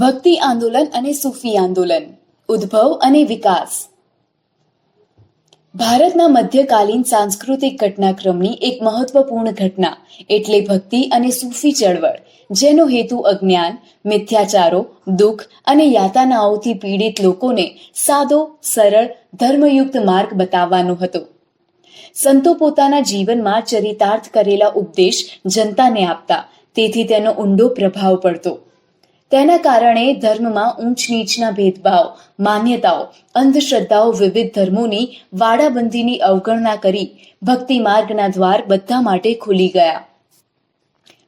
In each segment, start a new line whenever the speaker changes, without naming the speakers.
ભક્તિ આંદોલન અને સૂફી આંદોલન, ઉદ્ભવ અને વિકાસ. ભારતના મધ્યકાલીન સાંસ્કૃતિક ઘટનાક્રમની એક મહત્વપૂર્ણ ઘટના એટલે ભક્તિ અને સૂફી ચળવળ, જેનો હેતુ અજ્ઞાન, મિથ્યાચારો, દુઃખ અને યાતનાઓથી પીડિત લોકોને સાદો, સરળ, ધર્મયુક્ત માર્ગ બતાવવાનો હતો. સંતો પોતાના જીવનમાં ચરિતાર્થ કરેલા ઉપદેશ જનતાને આપતા, તેથી તેનો ઊંડો પ્રભાવ પડતો. તેના કારણે ધર્મમાં ઊંચ નીચના ભેદભાવ, માન્યતાઓ, અંધશ્રદ્ધાઓ વિવિધ ધર્મોની વાડાબંધીની અવગણના કરી ભક્તિ માર્ગના દ્વાર બધા માટે ખુલી ગયા.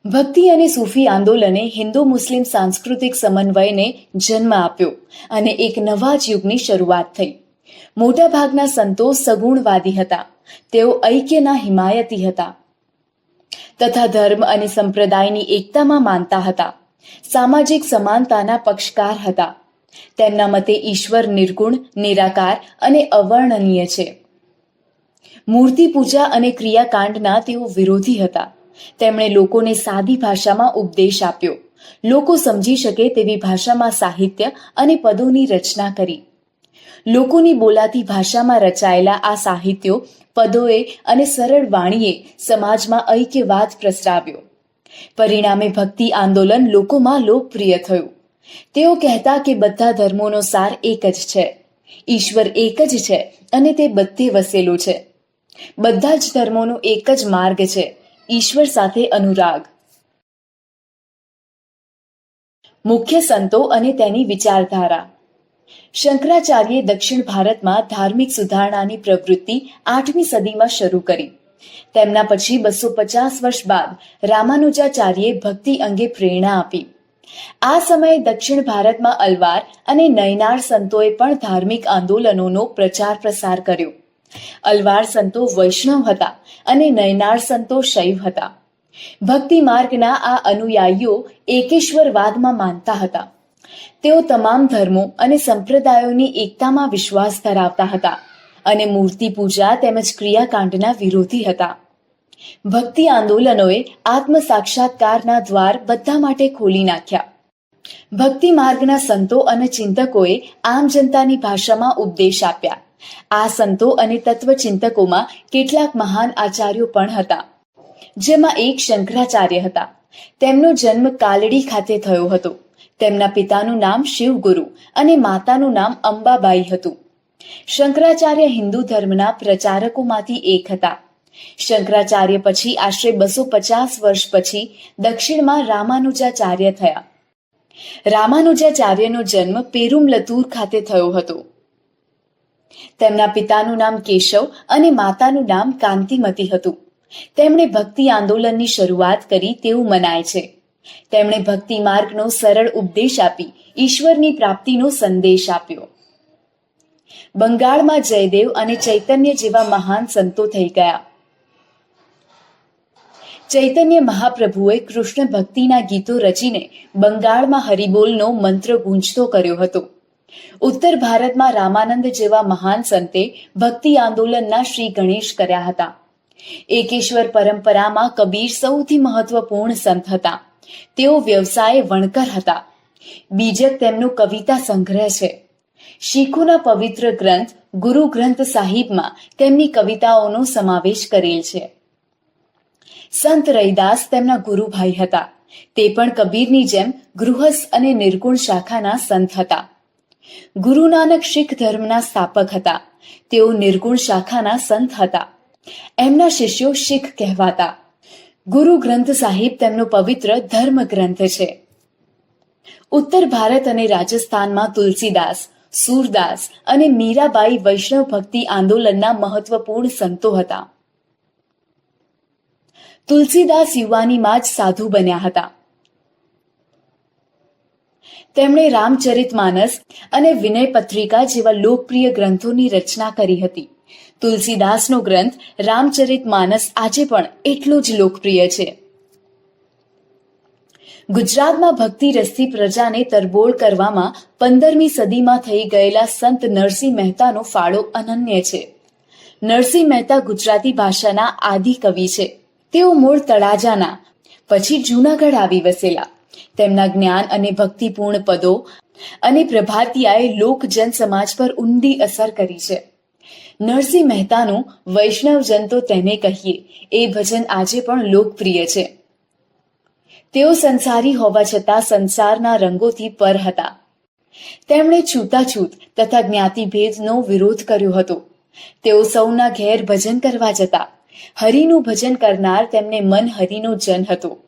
ભક્તિ અને સૂફી આંદોલને હિન્દુ મુસ્લિમ સાંસ્કૃતિક સમન્વયને જન્મ આપ્યો અને એક નવા યુગની શરૂઆત થઈ. મોટાભાગના સંતો સગુણવાદી હતા. તેઓ ઐક્યના હિમાયતી હતા તથા ધર્મ અને સંપ્રદાયની એકતામાં માનતા હતા. સામાજિક સમાનતાના પક્ષકાર હતા. તેમના મતે ઈશ્વર નિર્ગુણ, નિરાકાર અને અવર્ણનીય છે. મૂર્તિ પૂજા અને ક્રિયાકાંડના તેઓ વિરોધી હતા. તેમણે લોકોને સાદી ભાષામાં ઉપદેશ આપ્યો. લોકો સમજી શકે તેવી ભાષામાં સાહિત્ય અને પદોની રચના કરી. લોકોની બોલાતી ભાષામાં રચાયેલા આ સાહિત્યો પદોએ અને સરળ વાણીએ સમાજમાં ઐક્યવાદ પ્રસરાવ્યો. પરિણામે ભક્તિ આંદોલન લોકોમાં લોકપ્રિય થયું. તેઓ કહેતા કે બધા ધર્મોનો સાર એક જ છે. ઈશ્વર એક જ છે અને તે બધે વસેલું છે. બધા જ ધર્મોનો એક જ માર્ગ છે. ઈશ્વર સાથે અનુરાગ. મુખ્ય સંતો અને તેની વિચારધારા. શંકરાચાર્યે દક્ષિણ ભારતમાં ધાર્મિક સુધારણાની પ્રવૃત્તિ આઠમી સદીમાં શરૂ કરી. તેમના પછી બસો પચાસ વર્ષ બાદ રામાનુજાચાર્યે ભક્તિ અંગે પ્રેરણા આપી. આ સમયે દક્ષિણ ભારતમાં અલવાર અને નયનાર સંતોએ પણ ધાર્મિક આંદોલનોનો પ્રચાર પ્રસાર કર્યો. અલવાર સંતો વૈષ્ણવ હતા અને નયનાર સંતો શૈવ હતા. ભક્તિ માર્ગના આ અનુયાયીઓ એકેશ્વરવાદમાં માનતા હતા. તેઓ તમામ ધર્મો અને સંપ્રદાયોની એકતામાં વિશ્વાસ ધરાવતા હતા. અને મૂર્તિ પૂજા તેમજ ક્રિયાકાંડના વિરોધી હતા. ભક્તિ આંદોલનોએ આત્મ સાક્ષાત્કારના દ્વાર બધા માટે ખોલી નાખ્યા. ભક્તિ માર્ગના સંતો અને ચિંતકોએ આમ જનતાની ભાષામાં ઉપદેશ આપ્યા. આ સંતો અને તત્વચિંતકોમાં કેટલાક મહાન આચાર્યો પણ હતા. જેમાં એક શંકરાચાર્ય હતા. તેમનો જન્મ કાલડી ખાતે થયો હતો. તેમના પિતાનું નામ શિવગુરુ અને માતાનું નામ અંબાબાઈ હતું. શંકરાચાર્ય હિન્દુ ધર્મના પ્રચારકોમાંથી એક હતા. શંકરાચાર્ય પછી આશરે બસો પચાસ વર્ષ પછી દક્ષિણમાં રામાનુજાચાર્ય થયા. રામાનુજાચાર્યનો જન્મ પેરુમલતુર ખાતે થયો હતો. તેમના પિતાનું નામ કેશવ અને માતાનું નામ કાંતિમતી હતું. તેમણે ભક્તિ આંદોલનની શરૂઆત કરી તેવું મનાય છે. તેમણે ભક્તિ માર્ગનો સરળ ઉપદેશ આપી ઈશ્વરની પ્રાપ્તિનો સંદેશ આપ્યો. બંગાળમાં જયદેવ અને ચૈતન્ય જેવા મહાન સંતો થઈ ગયા. ચૈતન્ય મહાપ્રભુએ કૃષ્ણ ભક્તિના ગીતો રચીને બંગાળમાં હરિબોલનો મંત્ર ગુંજતો કર્યો હતો. ઉત્તર ભારતમાં રામાનંદ જેવા મહાન સંતે ભક્તિ આંદોલનના શ્રી ગણેશ કર્યા હતા. એકેશ્વર પરંપરામાં કબીર સૌથી મહત્વપૂર્ણ સંત હતા. તેઓ વ્યવસાયે વણકર હતા. બીજક તેમનો કવિતા સંગ્રહ છે. શીખોના પવિત્ર ગ્રંથ ગુરુ ગ્રંથ સાહિબમાં તેમની કવિતાઓનો સમાવેશ કરેલ છે. સંત રૈદાસ તેમના ગુરુભાઈ હતા. તે પણ કબીરની જેમ ગૃહસ્થ અને નિર્ગુણ શાખાના સંત હતા. ગુરુ નાનક શીખ ધર્મના સ્થાપક હતા. તેઓ નિર્ગુણ શાખાના સંત હતા. એમના શિષ્યો શીખ કહેવાતા. ગુરુ ગ્રંથ સાહિબ તેમનો પવિત્ર ધર્મ ગ્રંથ છે. ઉત્તર ભારત અને રાજસ્થાનમાં તુલસીદાસ સૂરદાસ અને મીરાબાઈ વૈષ્ણવ ભક્તિ આંદોલનના મહત્વપૂર્ણ સંતો હતા. તુલસીદાસ યુવાનીમાં જ સાધુ બન્યા હતા. તેમણે રામચરિતમાનસ અને વિનય પત્રિકા જેવા લોકપ્રિય ગ્રંથોની રચના કરી હતી. તુલસીદાસનો ગ્રંથ રામચરિતમાનસ આજે પણ એટલો જ લોકપ્રિય છે. ગુજરાતમાં ભક્તિ રસથી પ્રજાને તરબોળ કરવામાં પંદરમી સદીમાં થઈ ગયેલા સંત નરસિંહ મહેતાનો ફાળો અનન્ય છે. નરસિંહ મહેતા ગુજરાતી ભાષાના આદિ કવિ છે. તેઓ મૂળ તળાજાના, પછી જૂનાગઢ આવી વસેલા. તેમના જ્ઞાન અને ભક્તિપૂર્ણ પદો અને પ્રભાતિયાએ લોકજન સમાજ પર ઊંડી અસર કરી છે. નરસિંહ મહેતાનું વૈષ્ણવજન તો તેને કહીએ, એ ભજન આજે પણ લોકપ્રિય છે. તેઓ સંસારી હોવા છતાં સંસારના રંગોથી પર હતા. તેમણે છૂતાછૂત તથા જ્ઞાતિભેદનો વિરોધ કર્યો હતો. તેઓ સૌના ઘેર ભજન કરવા જતા. હરિનું ભજન કરનાર તેમને મન હરિનો જન હતો.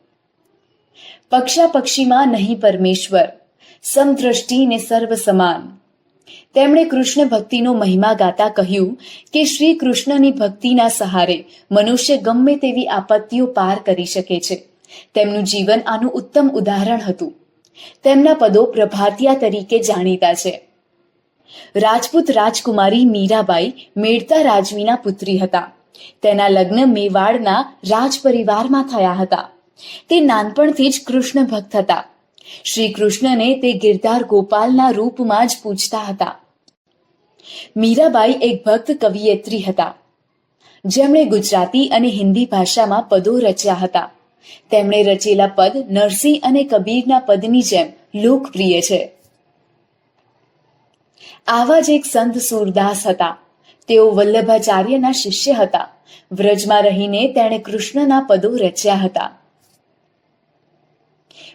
પક્ષા પક્ષીમાં નહીં પરમેશ્વર, સમદ્રષ્ટિ ને સર્વ સમાન તેમણે કૃષ્ણ ભક્તિનો મહિમા ગાતા કહ્યું કે શ્રી કૃષ્ણની ભક્તિના સહારે મનુષ્ય ગમે તેવી આપત્તિઓ પાર કરી શકે છે. તેમનું જીવન આનું ઉત્તમ ઉદાહરણ હતું. તેમના પદો પ્રભાતિયા તરીકે જાણીતા છે. રાજપૂત રાજકુમારી મીરાબાઈ મેળતા રાજવીના પુત્રી હતા. તેના લગ્ન મેવાડના રાજ પરિવારમાં થયા હતા. તે નાનપણથી જ કૃષ્ણ ભક્ત હતા. શ્રી કૃષ્ણને તે ગિરધાર ગોપાલના રૂપમાં જ પૂજતા હતા. મીરાબાઈ એક ભક્ત કવિયત્રી હતા. જેમણે ગુજરાતી અને હિન્દી ભાષામાં પદો રચ્યા હતા. તેમણે રચેલા પદ નરસિંહ અને કબીરના પદની જેમ લોકપ્રિય છે. આવા જ એક સંત સુરદાસ હતા. તેઓ વલ્લભાચાર્યના શિષ્ય હતા. વ્રજમાં રહીને તેણે કૃષ્ણના પદો રચ્યા હતા.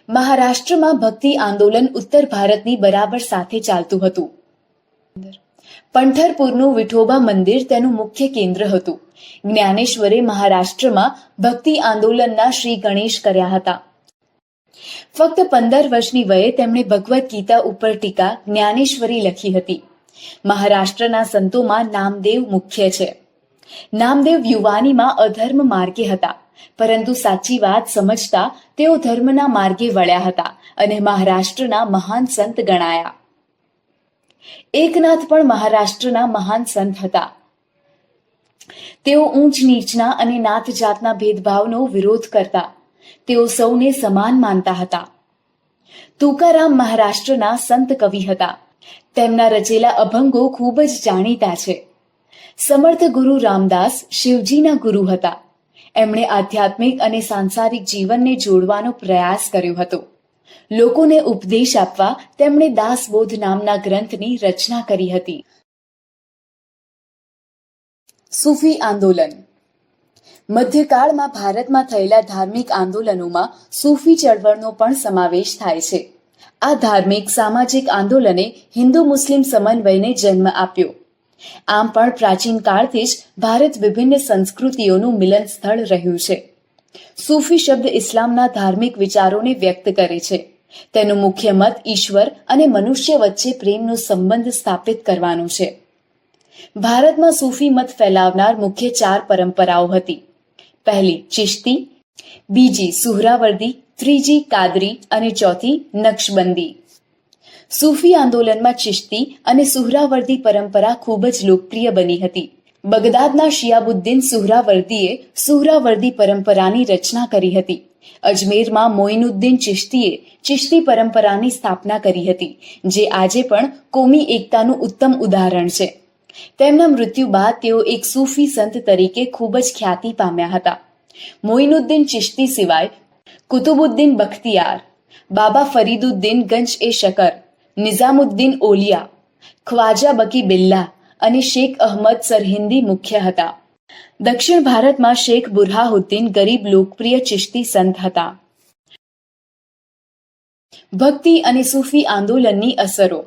મહારાષ્ટ્રમાં ભક્તિ આંદોલન ઉત્તર ભારતની બરાબર સાથે ચાલતું હતું. પંઢરપુરનું વિઠોબા મંદિર તેનું મુખ્ય કેન્દ્ર હતું. જ્ઞાનેશ્વરે મહારાષ્ટ્રમાં ભક્તિ આંદોલનના શ્રી ગણેશ કર્યા હતા. ફક્ત પંદર વર્ષની વયે તેમણે ભગવદ્ ગીતા ઉપર ટીકા જ્ઞાનેશ્વરી લખી હતી. મહારાષ્ટ્રના સંતોમાં નામદેવ મુખ્ય છે. નામદેવ યુવાનીમાં અધર્મ માર્ગે હતા. પરંતુ સાચી વાત સમજતા તેઓ ધર્મના માર્ગે વળ્યા હતા અને મહારાષ્ટ્રના મહાન સંત ગણાયા. એકનાથ પણ મહારાષ્ટ્રના મહાન સંત હતા. તેઓ ઊંચ નીચના અને નાત જાતના ભેદભાવનો વિરોધ કરતા. તેઓ સૌને સમાન માનતા હતા. તુકારામ મહારાષ્ટ્રના સંત કવિ હતા. તેમના રચેલા અભંગો ખૂબ જ જાણીતા છે. સમર્થ ગુરુ રામદાસ શિવજીના ગુરુ હતા. એમણે આધ્યાત્મિક અને સાંસારિક જીવનને જોડવાનો પ્રયાસ કર્યો હતો. લોકોને ઉપદેશ આપવા તેમણે દાસબોધ નામના ગ્રંથની રચના કરી હતી. સૂફી આંદોલન. મધ્યકાળમાં ભારતમાં થયેલા ધાર્મિક આંદોલનોમાં સૂફી ચળવળનો પણ સમાવેશ થાય છે. આ ધાર્મિક સામાજિક આંદોલને હિન્દુ મુસ્લિમ સમન્વયને જન્મ આપ્યો. આમ પણ પ્રાચીન કાળથી જ ભારત વિભિન્ન સંસ્કૃતિઓનું મિલન સ્થળ રહ્યું છે. સૂફી શબ્દ ઇસ્લામના ધાર્મિક વિચારોને વ્યક્ત કરે છે. તેનો મુખ્ય મત ઈશ્વર અને મનુષ્ય વચ્ચે પ્રેમનો સંબંધ સ્થાપિત કરવાનો છે. ભારતમાં સૂફી મત ફેલાવનાર મુખ્ય ચાર પરંપરાઓ હતી. પહેલી, ચિશ્તી, બીજી, સુહરાવર્દી, ત્રીજી, કાદરી અને ચોથી, નક્શબંધી. સૂફી આંદોલનમાં ચિશ્તી અને સુહરાવર્દી પરંપરા ખૂબ જ લોકપ્રિય બની હતી. બગદાદના શિયાબુદ્દીન સુહરાવર્દીએ સુહરાવર્દી પરંપરાની રચના કરી હતી. અજમેરમાં મોઇનુદ્દીન ચિશ્તીએ ચિશ્તી પરંપરાની સ્થાપના કરી હતી, જે આજે પણ કોમી એકતાનું ઉત્તમ ઉદાહરણ છે. તેમના મૃત્યુ બાદ તેઓ એક સૂફી સંત તરીકે ખૂબ જ ખ્યાતિ પામ્યા હતા. મોઇનુદ્દીન ચિશ્તી સિવાય કુતુબુદ્દીન બખ્તિયાર, બાબા ફરીદુદ્દીન ગંજ એ શકર, નિઝામુદ્દીન ઓલિયા, ખ્વાજા બકી બિલ્લા અને શેખ અહમદ સરહિંદી મુખ્ય હતા. દક્ષિણ ભારતમાં શેખ બુરહાઉદ્દીન ગરીબ લોકપ્રિય ચિશ્તી સંત હતા. ભક્તિ અને સૂફી આંદોલનની અસરો.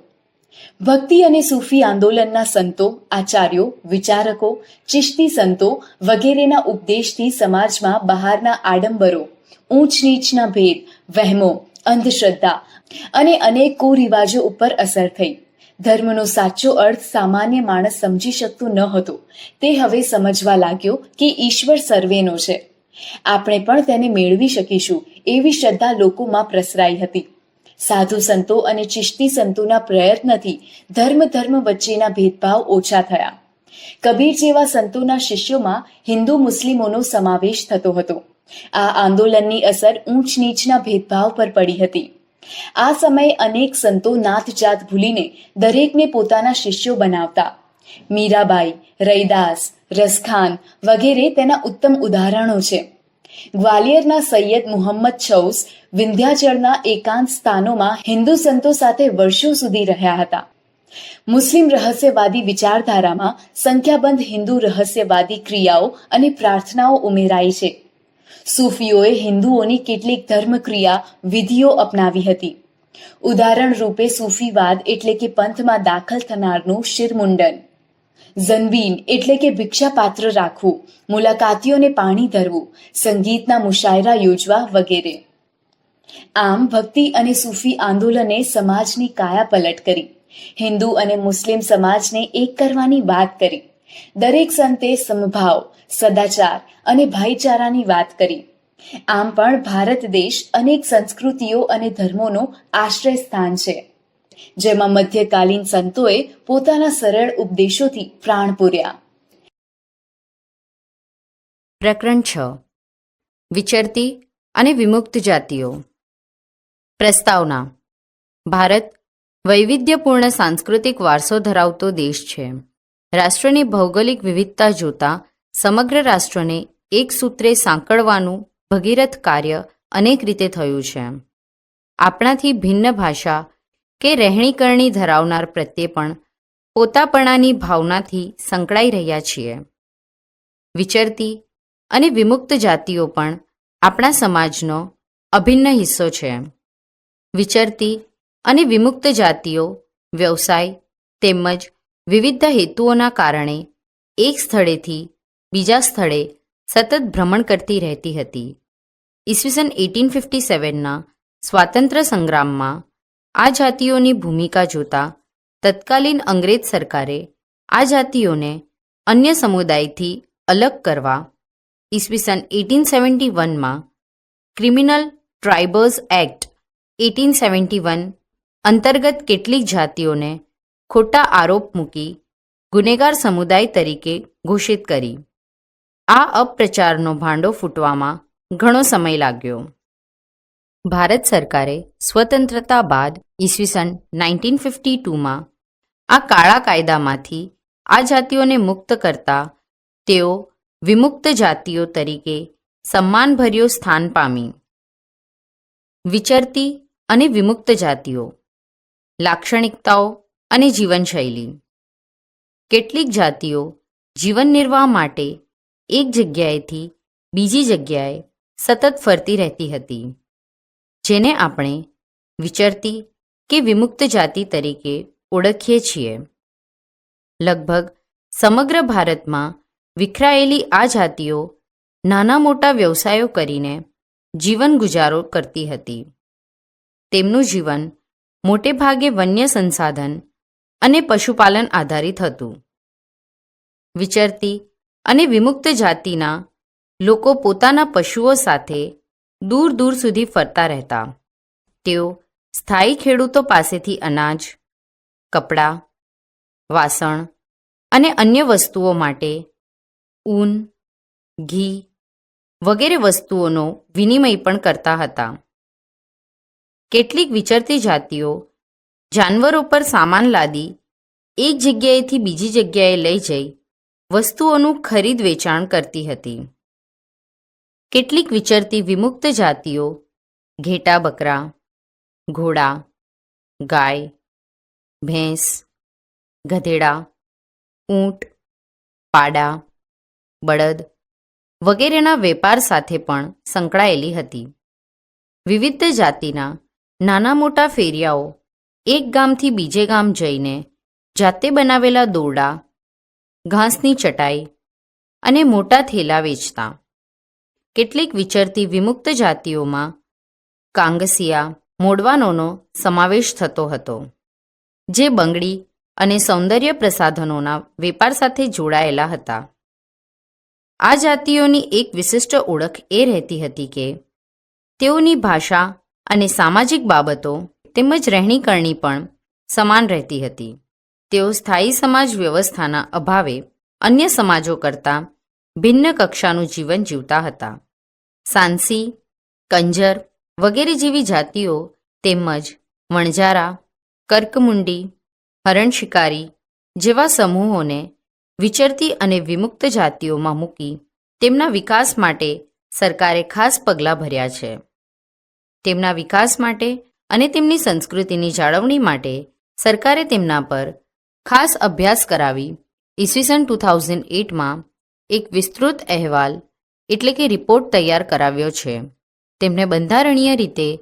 ભક્તિ અને સૂફી આંદોલનના સંતો, આચાર્યો, વિચારકો, ચિશ્તી સંતો વગેરેના ઉપદેશથી સમાજમાં બહારના આડંબરો ઊંચ નીચના ભેદ, વહેમો, અંધશ્રદ્ધા અને અનેક કુરિવાજો ઉપર અસર થઈ. ધર્મનો સાચો અર્થ સામાન્ય માણસ સમજી શકતું ન હતું. તે હવે સમજવા લાગ્યો કે ઈશ્વર સર્વેનો છે. આપણે પણ તેને મેળવી શકીશું એવી શ્રદ્ધા લોકોમાં પ્રસરાઈ હતી. સાધુ સંતો અને ચિશ્તી સંતોના પ્રયત્નથી ધર્મ ધર્મ વચ્ચેના ભેદભાવ ઓછા થયા. કબીર જેવા સંતોના શિષ્યોમાં હિન્દુ મુસ્લિમોનો સમાવેશ થતો હતો. આ આંદોલનની અસર ઊંચ નીચના ભેદભાવ પર પડી હતી. આ સમયે અનેક સંતો નાથજાત ભૂલીને દરેકને પોતાના શિષ્યો બનાવતા. મીરાબાઈ, રૈદાસ, રસખાન વગેરે તેના ઉત્તમ ઉદાહરણો છે. ગ્વાલિયરના સૈયદ મુહમ્મદ ચૌસ વિંધ્યાચળના એકાંત સ્થાનોમાં હિન્દુ સંતો સાથે વર્ષો સુધી રહ્યા હતા. મુસ્લિમ રહસ્યવાદી વિચારધારામાં સંખ્યાબંધ હિન્દુ રહસ્યવાદી ક્રિયાઓ અને પ્રાર્થનાઓ ઉમેરાઈ છે. સૂફીઓએ હિન્દુઓની કેટલીક ધર્મક્રિયા, વિધિઓ અપનાવી હતી. ઉદાહરણ રૂપે સૂફીવાદ એટલે કે પંથમાં દાખલ થનારનું શિરમુંડન. ઝનબીન એટલે કે ભિક્ષાપાત્ર રાખવું, મુલાકાતીઓને પાણી ધરવું, સંગીતના મુશાયરા યોજવા વગેરે. આમ ભક્તિ અને સૂફી આંદોલને સમાજની કાયાપલટ કરી. હિન્દુ અને મુસ્લિમ સમાજને એક કરવાની વાત કરી. દરેક સંતે સમભાવ સદાચાર અને ભાઈચારાની વાત કરી. આમ પણ ભારત દેશ અનેક સંસ્કૃતિઓ અને ધર્મોનું આશ્રય સ્થાન છે. જેમાં મધ્યકાલીન સંતોએ પોતાના સરળ ઉપદેશોથી પ્રાણ પૂર્યા.
પ્રકરણ છ. વિચરતી અને વિમુક્ત જાતિઓ. પ્રસ્તાવના. ભારત વૈવિધ્યપૂર્ણ સાંસ્કૃતિક વારસો ધરાવતો દેશ છે. રાષ્ટ્રની ભૌગોલિક વિવિધતા જોતા સમગ્ર રાષ્ટ્રને એક સૂત્રે સાંકળવાનું ભગીરથ કાર્ય અનેક રીતે થયું છે. આપણાથી ભિન્ન ભાષા કે રહેણીકરણી ધરાવનાર પ્રત્યે પણ પોતાપણાની ભાવનાથી સંકળાઈ રહ્યા છીએ. વિચરતી અને વિમુક્ત જાતિઓ પણ આપણા સમાજનો અભિન્ન હિસ્સો છે. વિચરતી અને વિમુક્ત જાતિઓ, વ્યવસાય તેમજ વિવિધ હેતુઓના કારણે એક સ્થળેથી બીજા સ્થળે સતત ભ્રમણ કરતી રહેતી હતી. ઈસવીસન એટીન ફિફ્ટી સેવનના સ્વાતંત્ર્ય સંગ્રામમાં આ જાતિઓની ભૂમિકા જોતા તત્કાલીન અંગ્રેજ સરકારે આ જાતિઓને અન્ય સમુદાયથી અલગ કરવા ઈસવીસન એટીન સેવન્ટી વનમાં criminal tribes act eighteen seventy one અંતર્ગત કેટલીક જાતિઓને ખોટા આરોપ મૂકી ગુનેગાર સમુદાય તરીકે ઘોષિત કરી. આ અપપ્રચારનો ભાંડો ફૂટવામાં ઘણો સમય લાગ્યો. ભારત સરકારે સ્વતંત્રતા બાદ ઈસવીસન નાઇન્ટીન ફિફ્ટી ટુમાં આ કાળા કાયદામાંથી આ જાતિઓને મુક્ત કરતા તેઓ વિમુક્ત જાતિઓ તરીકે સન્માનભર્યો સ્થાન પામી. વિચરતી અને વિમુક્ત જાતિઓ, લાક્ષણિકતાઓ અને જીવનશૈલી. કેટલીક જાતિઓ જીવન નિર્વાહ માટે એક જગ્યાએથી બીજી જગ્યાએ સતત ફરતી રહેતી હતી, જેને આપણે વિચરતી કે વિમુક્ત જાતિ તરીકે ઓળખીએ છીએ. લગભગ સમગ્ર ભારતમાં વિખરાયેલી આ જાતિઓ નાના મોટા વ્યવસાયો કરીને જીવન ગુજારો કરતી હતી. તેમનું જીવન મોટે ભાગે વન્ય સંસાધન અને પશુપાલન આધારિત હતું. વિચરતી અને વિમુક્ત જાતિના લોકો પોતાના પશુઓ સાથે દૂર દૂર સુધી ફરતા રહેતા. તેઓ સ્થાયી ખેડૂતો પાસેથી અનાજ, કપડાં, વાસણ અને અન્ય વસ્તુઓ માટે ઊન, ઘી વગેરે વસ્તુઓનો વિનિમય પણ કરતા હતા. કેટલીક વિચરતી જાતિઓ જાનવરો પર સામાન લાદી એક જગ્યાએથી બીજી જગ્યાએ લઈ જઈ વસ્તુઓનું ખરીદ વેચાણ કરતી હતી. કેટલીક વિચરતી વિમુક્ત જાતિઓ, ઘેટા બકરા, ઘોડા, ગાય, ભેંસ, ગધેડા, ઊંટ, પાડા, બળદ વગેરેના વેપાર સાથે પણ સંકળાયેલી હતી. વિવિધ જાતિના નાના મોટા ફેરિયાઓ એક ગામથી બીજે ગામ જઈને જાતે બનાવેલા દોરડા ઘાસની ચટાઈ અને મોટા થેલા વેચતા. કેટલીક વિચરતી વિમુક્ત જાતિઓમાં કાંગસિયા મોડવાનોનો સમાવેશ થતો હતો, જે બંગડી અને સૌંદર્ય પ્રસાધનોના વેપાર સાથે જોડાયેલા હતા. આ જાતિઓની એક વિશિષ્ટ ઓળખ એ રહેતી હતી કે તેઓની ભાષા અને સામાજિક બાબતો તેમજ રહેણીકરણી પણ સમાન રહેતી હતી. તેઓ સ્થાયી સમાજ વ્યવસ્થાના અભાવે અન્ય સમાજો કરતાં ભિન્ન કક્ષાનું જીવન જીવતા હતા. સાંસી, કંજર વગેરે જેવી જાતિઓ તેમજ વણજારા કર્કમુંડી, હરણ શિકારી જેવા સમૂહોને વિચરતી અને વિમુક્ત જાતિઓમાં મૂકી તેમના વિકાસ માટે સરકારે ખાસ પગલાં ભર્યા છે. તેમના વિકાસ માટે અને તેમની સંસ્કૃતિની જાળવણી માટે સરકારે તેમના પર ખાસ અભ્યાસ કરાવી. ઈસવીસન ટુ થાઉઝન્ડ એટમાં એક વિસ્તૃત અહેવાલ, એટલે કે રિપોર્ટ તૈયાર કરાવ્યો છે. તેમને બંધારણીય રીતે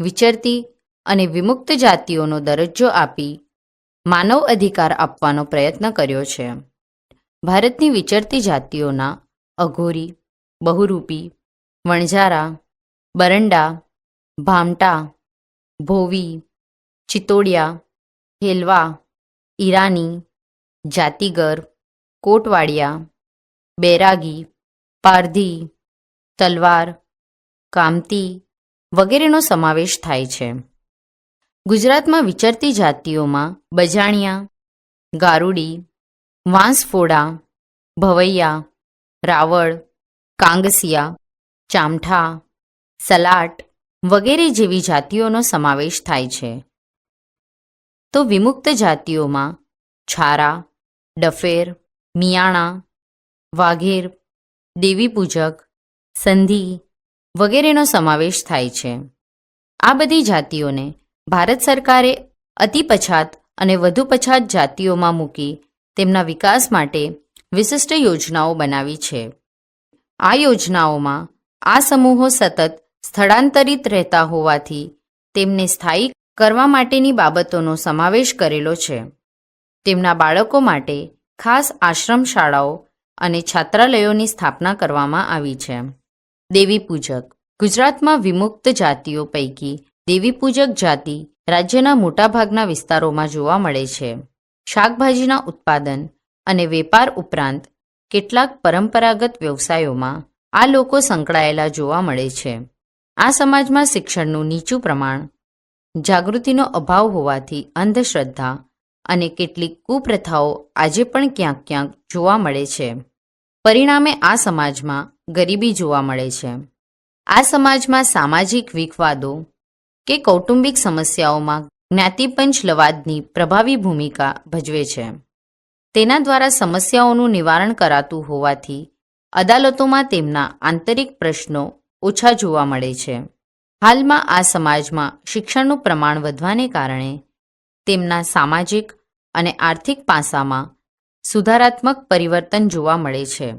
વિચરતી અને વિમુક્ત જાતિઓનો દરજ્જો આપી માનવ અધિકાર આપવાનો પ્રયત્ન કર્યો છે. ભારતની વિચરતી જાતિઓના અઘોરી, બહુરૂપી, વણઝારા, બરંડા, ભામટા, ભોવી ચિતોડિયા હેલવા ઈરાની, જાતિગર, કોટવાડિયા, બૈરાગી, પારધી, તલવાર, કામતી વગેરેનો સમાવેશ થાય છે. ગુજરાતમાં વિચરતી જાતિઓમાં બજાણિયા, ગારુડી, વાંસફોડા, ભવૈયા, રાવળ, કાંગસિયા, ચામઠા, સલાટ વગેરે જેવી જાતિઓનો સમાવેશ થાય છે. તો વિમુક્ત જાતિઓમાં છારા, ડફેર, મિયાણા, વાઘેર દેવીપૂજક સંધિ વગેરેનો સમાવેશ થાય છે. આ બધી જાતિઓને ભારત સરકારે અતિ પછાત અને વધુ પછાત જાતિઓમાં મૂકી તેમના વિકાસ માટે વિશિષ્ટ યોજનાઓ બનાવી છે. આ યોજનાઓમાં આ સમૂહો સતત સ્થળાંતરિત રહેતા હોવાથી તેમને સ્થાયી કરવા માટેની બાબતોનો સમાવેશ કરેલો છે. તેમના બાળકો માટે ખાસ આશ્રમ શાળાઓ અને છાત્રાલયોની સ્થાપના કરવામાં આવી છે. દેવી પૂજક. ગુજરાતમાં વિમુક્ત જાતિઓ પૈકી દેવી પૂજક જાતિ રાજ્યના મોટાભાગના વિસ્તારોમાં જોવા મળે છે. શાકભાજીના ઉત્પાદન અને વેપાર ઉપરાંત કેટલાક પરંપરાગત વ્યવસાયોમાં આ લોકો સંકળાયેલા જોવા મળે છે. આ સમાજમાં શિક્ષણનું નીચું પ્રમાણ જાગૃતિનો અભાવ હોવાથી અંધશ્રદ્ધા અને કેટલીક કુપ્રથાઓ આજે પણ ક્યાંક ક્યાંક જોવા મળે છે. પરિણામે આ સમાજમાં ગરીબી જોવા મળે છે. આ સમાજમાં સામાજિક વિખવાદો કે કૌટુંબિક સમસ્યાઓમાં જ્ઞાતિપંચ લવાદની પ્રભાવી ભૂમિકા ભજવે છે. તેના દ્વારા સમસ્યાઓનું નિવારણ કરાતું હોવાથી અદાલતોમાં તેમના આંતરિક પ્રશ્નો ઓછા જોવા મળે છે. હાલમાં આ સમાજમાં શિક્ષણનું પ્રમાણ વધવાને કારણે તેમના સામાજિક અને આર્થિક પાસામાં સુધારાત્મક પરિવર્તન જોવા મળે છે.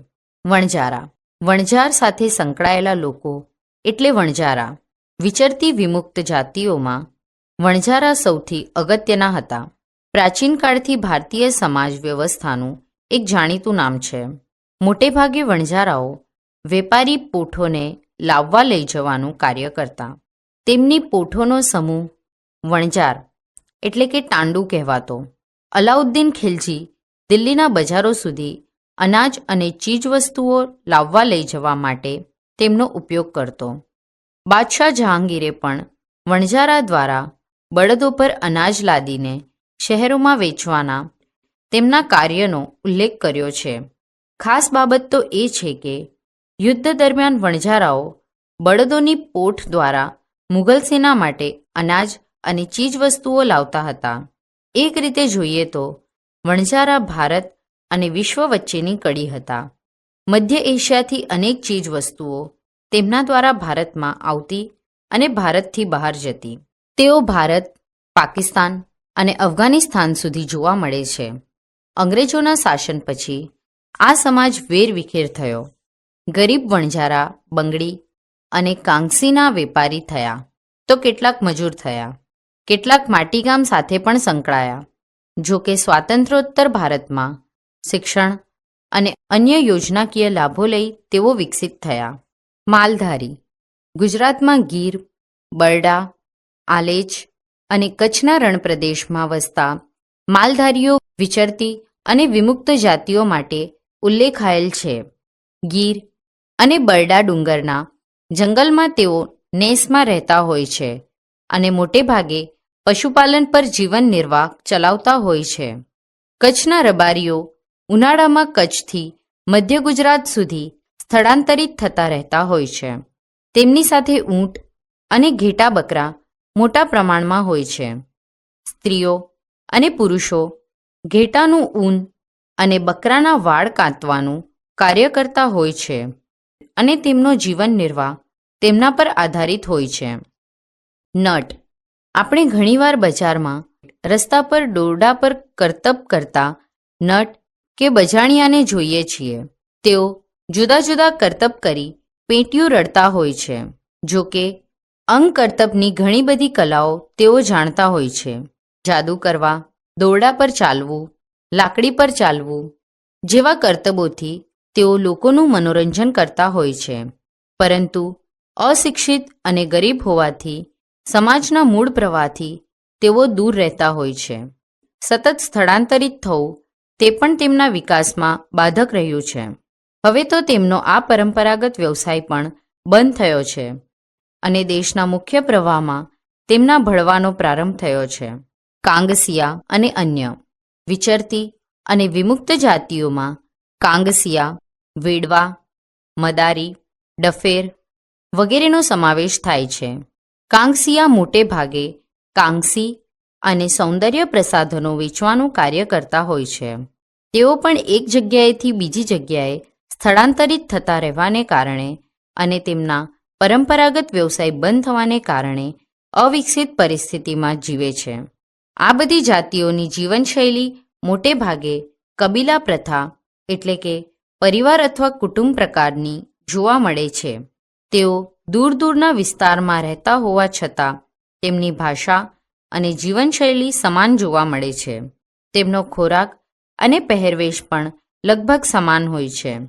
વણજારા વણજાર સાથે સંકળાયેલા લોકો એટલે વણજારા વિચરતી વિમુક્ત જાતિઓમાં વણજારા સૌથી અગત્યના હતા. પ્રાચીન કાળથી ભારતીય સમાજ વ્યવસ્થાનું એક જાણીતું નામ છે. મોટેભાગે વણજારાઓ વેપારી પોઠોને લાવવા લઈ જવાનું કાર્ય કરતા. તેમની પોઠોનો સમૂહ વણજાર એટલે કે ટાંડુ કહેવાતો. અલાઉદ્દીન ખિલજી દિલ્હીના બજારો સુધી અનાજ અને ચીજવસ્તુઓ લાવવા લઈ જવા માટે તેમનો ઉપયોગ કરતો. બાદશાહ જહાંગીરે પણ વણજારા દ્વારા બળદો પર અનાજ લાદીને શહેરોમાં વેચવાના તેમના કાર્યનો ઉલ્લેખ કર્યો છે. ખાસ બાબત તો એ છે કે યુદ્ધ દરમિયાન વણઝારાઓ બળદોની પોઠ દ્વારા મુઘલ સેના માટે અનાજ અને ચીજવસ્તુઓ લાવતા હતા. એક રીતે જોઈએ તો, વણઝારા ભારત અને વિશ્વ વચ્ચેની કડી હતા. મધ્ય એશિયાથી અનેક ચીજવસ્તુઓ તેમના દ્વારા ભારતમાં આવતી અને ભારતથી બહાર જતી. તેઓ ભારત, પાકિસ્તાન અને અફઘાનિસ્તાન સુધી જોવા મળે છે. અંગ્રેજોના શાસન પછી આ સમાજ વેરવિખેર થયો. ગરીબ વણઝારા, બંગડી અને કાંગસીના વેપારી થયા. તો કેટલાક મજૂર થયા. કેટલાક માટીગામ સાથે પણ સંકળાયા. જો કે સ્વાતંત્ર્યોત્તર ભારતમાં શિક્ષણ અને અન્ય યોજનાકીય લાભો લઈ તેઓ વિકસિત થયા. માલધારી, ગુજરાતમાં ગીર, બરડા આલેચ અને કચ્છના રણપ્રદેશમાં વસતા માલધારીઓ વિચરતી અને વિમુક્ત જાતિઓ માટે ઉલ્લેખાયેલ છે. ગીર અને બરડા ડુંગરના જંગલમાં તેઓ નેસમાં રહેતા હોય છે અને મોટે ભાગે પશુપાલન પર જીવન નિર્વાહ ચલાવતા હોય છે. કચ્છના રબારીઓ ઉનાળામાં કચ્છથી મધ્ય ગુજરાત સુધી સ્થળાંતરિત થતા રહેતા હોય છે. તેમની સાથે ઊંટ અને ઘેટા બકરા મોટા પ્રમાણમાં હોય છે. સ્ત્રીઓ અને પુરુષો ઘેટાનું ઊન અને બકરાના વાળ કાંતવાનું કાર્ય કરતા હોય છે. અને તેમનો જીવન નિર્વાહ તેમના પર આધારિત હોય છે. નટ. આપણે ઘણીવાર બજારમાં રસ્તા પર દોરડા પર કરતબ કરતા નટ કે બજાણિયાને જોઈએ છીએ. તેઓ જુદા જુદા કરતબ કરી પેટીયું રડતા હોય છે. જો કે અંગ કરતબની ઘણી બધી કલાઓ તેઓ જાણતા હોય છે. જાદુ કરવા, દોરડા પર ચાલવું, લાકડી પર ચાલવું જેવા કરતબોથી તેઓ લોકોનું મનોરંજન કરતા હોય છે. પરંતુ અશિક્ષિત અને ગરીબ હોવાથી, સમાજના મૂળ પ્રવાહથી તેઓ દૂર રહેતા હોય છે. સતત સ્થળાંતરિત થવું તે પણ તેમના વિકાસમાં બાધક રહ્યું છે. હવે તો તેમનો આ પરંપરાગત વ્યવસાય પણ બંધ થયો છે અને દેશના મુખ્ય પ્રવાહમાં તેમના ભળવાનો પ્રારંભ થયો છે. કાંગસિયા અને અન્ય વિચરતી અને વિમુક્ત જાતિઓમાં કાંગસિયા વેડવા, મદારી, ડફેર વગેરેનો સમાવેશ થાય છે. કાંગસિયા મોટે ભાગે કાંગસી અને સૌંદર્ય પ્રસાધનો વેચવાનું કાર્ય કરતા હોય છે. તેઓ પણ એક જગ્યાએથી બીજી જગ્યાએ સ્થળાંતરિત થતા રહેવાને કારણે અને તેમના પરંપરાગત વ્યવસાય બંધ થવાને કારણે અવિકસિત પરિસ્થિતિમાં જીવે છે. આ બધી જાતિઓની જીવનશૈલી મોટે ભાગે કબીલા પ્રથા એટલે કે પરિવાર અથવા કુટુંબ પ્રકારની જોવા મળે છે. તેઓ દૂર દૂરના વિસ્તારમાં રહેતા હોવા છતાં તેમની ભાષા અને જીવનશૈલી સમાન જોવા મળે છે. તેમનો ખોરાક અને પહેરવેશ પણ લગભગ સમાન હોય છે.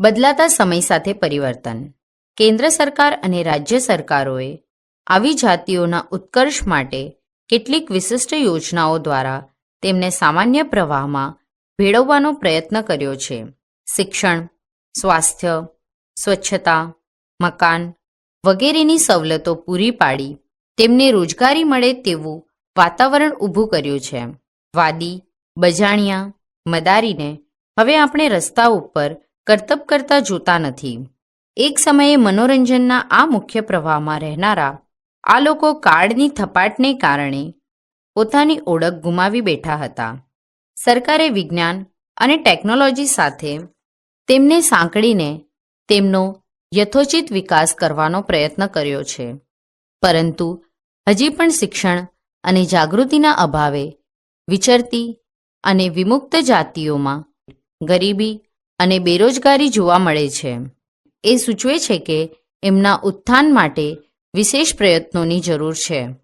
બદલાતા સમય સાથે પરિવર્તન. કેન્દ્ર સરકાર અને રાજ્ય સરકારોએ આવી જાતિઓના ઉત્કર્ષ માટે કેટલીક વિશિષ્ટ યોજનાઓ દ્વારા તેમને સામાન્ય પ્રવાહમાં ભેળવવાનો પ્રયત્ન કર્યો છે. શિક્ષણ, સ્વાસ્થ્ય, સ્વચ્છતા, મકાન વગેરેની સવલતો પૂરી પાડી. તેમને રોજગારી મળે તેવું વાતાવરણ ઊભું કર્યું છે. વાદી, બજાણિયા, મદારીને હવે આપણે રસ્તા ઉપર કરતબ કરતા જોતા નથી. એક સમયે મનોરંજનના આ મુખ્ય પ્રવાહમાં રહેનારા આ લોકો કાળની થપાટને કારણે પોતાની ઓળખ ગુમાવી બેઠા હતા. સરકારે વિજ્ઞાન અને ટેકનોલોજી સાથે તેમને સાંકળીને તેમનો યથોચિત વિકાસ કરવાનો પ્રયત્ન કર્યો છે. પરંતુ હજી પણ શિક્ષણ અને જાગૃતિના અભાવે વિચરતી અને વિમુક્ત જાતિઓમાં ગરીબી અને બેરોજગારી જોવા મળે છે. એ સૂચવે છે કે એમના ઉત્થાન માટે વિશેષ પ્રયત્નોની જરૂર છે.